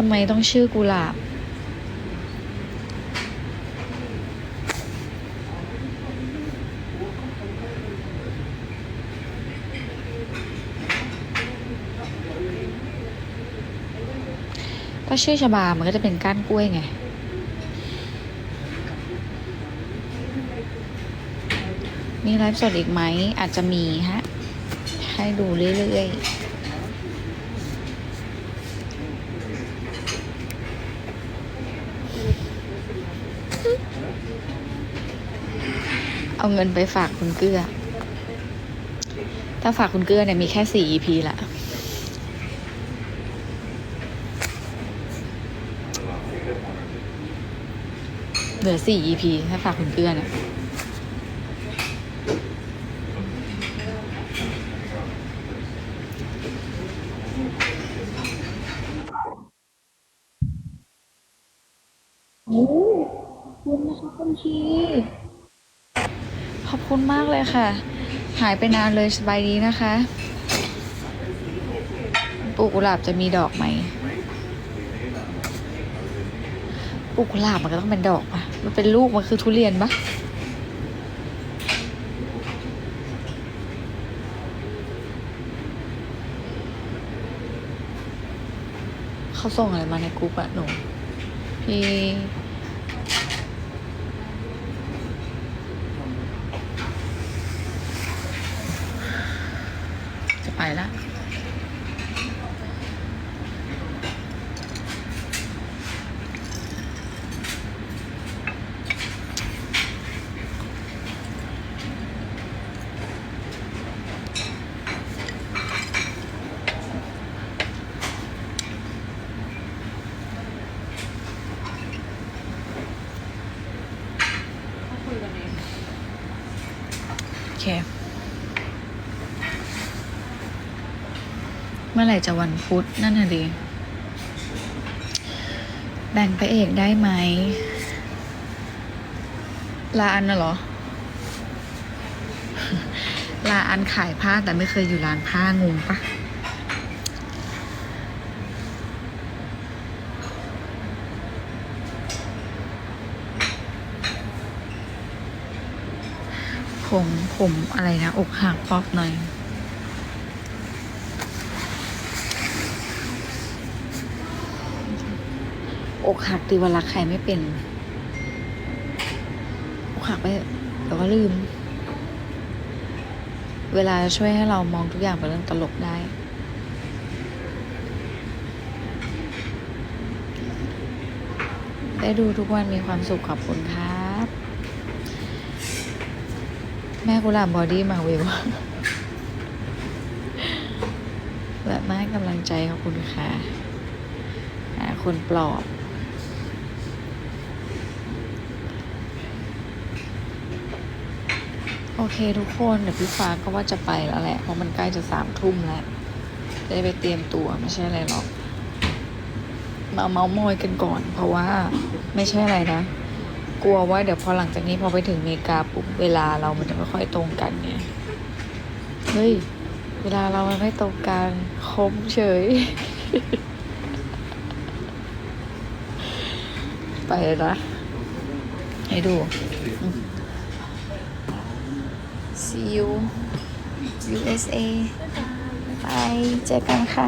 ทำไมต้องชื่อกุหลาบก็ชื่อชบา มันก็จะเป็นก้านกล้วยไง มีไลฟ์สดอีกไหม อาจจะมีฮะ ให้ดูเรื่อยๆ เอาเงินไปฝากคุณเกื้อ ถ้าฝากคุณเกื้อเนี่ยมีแค่สี่ EP ละเหลือสี่ EP ถ้าฝากคุณเกื้อเนี่ยโอ้คุณนะคะคุณที ขอบคุณมากเลยค่ะ หายไปนานเลยสบายดีนะคะ ปลูกกุหลาบจะมีดอกไหมปลูกกุหลาบมันก็ต้องเป็นดอกปะมันเป็นลูกมันคือทุเรียนปะเขาส่งอะไรมาในกรุ๊ปอะหนูพี่ ไปละโอเค มื่อไหร่จะวันพุธนั่นน่ะดิแบ่งพระเอกได้ไหมลาอันน่ะเหรอ ลาอันขายผ้าแต่ไม่เคยอยู่ร้านผ้างงปะผมผมอะไรนะ อกหักฟอบหน่อย อกหักตีวันรักใครไม่เป็นอกหักไปเถอะเดี๋ยวก็ลืม เวลาช่วยให้เรามองทุกอย่างเป็นเรื่องตลกได้ ได้ดูทุกวันมีความสุขขอบคุณครับ แม่กุหลาบบอดี้มาเวและมาให้กำลังใจขอบคุณค่ะ คนปลอบ โอเคทุกคนเดี๋ยวพี่ฟ้าก็ว่าจะไปแล้วแหละเพราะมันใกล้จะสามทุ่มแล้วจะได้ไปเตรียมตัวไม่ใช่อะไรหรอก มาเมาส์มอยกันก่อน เพราะว่าไม่ใช่อะไรนะ กลัวว่าเดี๋ยวพอหลังจากนี้พอไปถึงอเมริกาปุ๊บเวลาเรามันจะไม่ค่อยตรงกันไงเฮ้ยเวลาเรามันไม่ตรงกันคมเฉย ไปลยนะให้ดู see you USA ไปเจอกันค่ะ